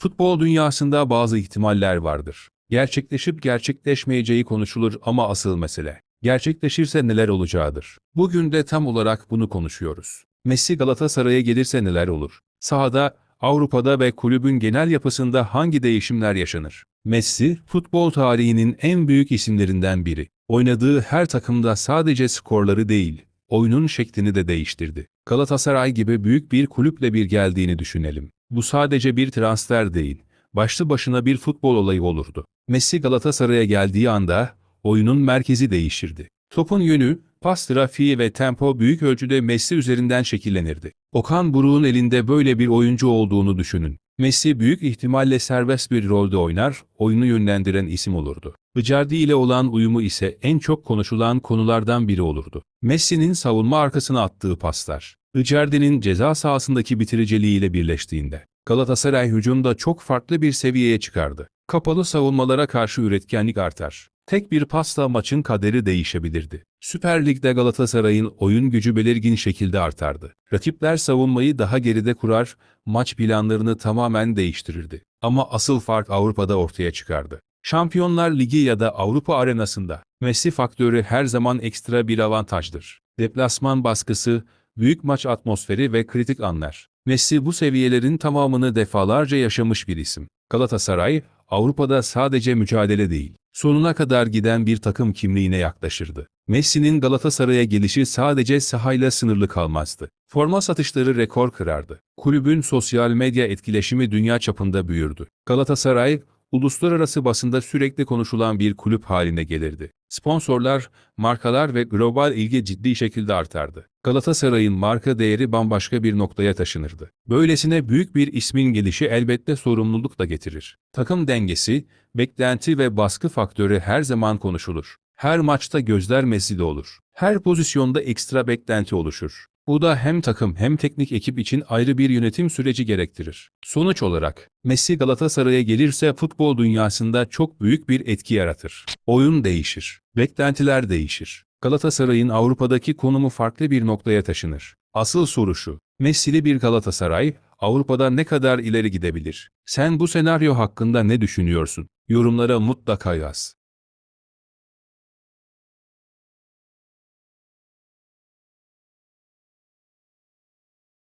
Futbol dünyasında bazı ihtimaller vardır. Gerçekleşip gerçekleşmeyeceği konuşulur ama asıl mesele, gerçekleşirse neler olacağıdır. Bugün de tam olarak bunu konuşuyoruz. Messi Galatasaray'a gelirse neler olur? Sahada, Avrupa'da ve kulübün genel yapısında hangi değişimler yaşanır? Messi, futbol tarihinin en büyük isimlerinden biri. Oynadığı her takımda sadece skorları değil, oyunun şeklini de değiştirdi. Galatasaray gibi büyük bir kulüple bir geldiğini düşünelim. Bu sadece bir transfer değil, başlı başına bir futbol olayı olurdu. Messi Galatasaray'a geldiği anda oyunun merkezi değişirdi. Topun yönü, pas trafiği ve tempo büyük ölçüde Messi üzerinden şekillenirdi. Okan Buruk'un elinde böyle bir oyuncu olduğunu düşünün. Messi büyük ihtimalle serbest bir rolde oynar, oyunu yönlendiren isim olurdu. Icardi ile olan uyumu ise en çok konuşulan konulardan biri olurdu. Messi'nin savunma arkasına attığı paslar, Icardi'nin ceza sahasındaki bitiriciliğiyle birleştiğinde, Galatasaray hücumda çok farklı bir seviyeye çıkardı. Kapalı savunmalara karşı üretkenlik artar. Tek bir pasla maçın kaderi değişebilirdi. Süper Lig'de Galatasaray'ın oyun gücü belirgin şekilde artardı. Rakipler savunmayı daha geride kurar, maç planlarını tamamen değiştirirdi. Ama asıl fark Avrupa'da ortaya çıkardı. Şampiyonlar Ligi ya da Avrupa arenasında Messi faktörü her zaman ekstra bir avantajdır. Deplasman baskısı, büyük maç atmosferi ve kritik anlar. Messi bu seviyelerin tamamını defalarca yaşamış bir isim. Galatasaray, Avrupa'da sadece mücadele değil, sonuna kadar giden bir takım kimliğine yaklaşırdı. Messi'nin Galatasaray'a gelişi sadece sahayla sınırlı kalmazdı. Forma satışları rekor kırardı. Kulübün sosyal medya etkileşimi dünya çapında büyürdü. Galatasaray, uluslararası basında sürekli konuşulan bir kulüp haline gelirdi. Sponsorlar, markalar ve global ilgi ciddi şekilde artardı. Galatasaray'ın marka değeri bambaşka bir noktaya taşınırdı. Böylesine büyük bir ismin gelişi elbette sorumluluk da getirir. Takım dengesi, beklenti ve baskı faktörü her zaman konuşulur. Her maçta gözler Messi'de olur. Her pozisyonda ekstra beklenti oluşur. Bu da hem takım hem teknik ekip için ayrı bir yönetim süreci gerektirir. Sonuç olarak, Messi Galatasaray'a gelirse futbol dünyasında çok büyük bir etki yaratır. Oyun değişir, beklentiler değişir. Galatasaray'ın Avrupa'daki konumu farklı bir noktaya taşınır. Asıl soru şu, Messi'li bir Galatasaray, Avrupa'da ne kadar ileri gidebilir? Sen bu senaryo hakkında ne düşünüyorsun? Yorumlara mutlaka yaz.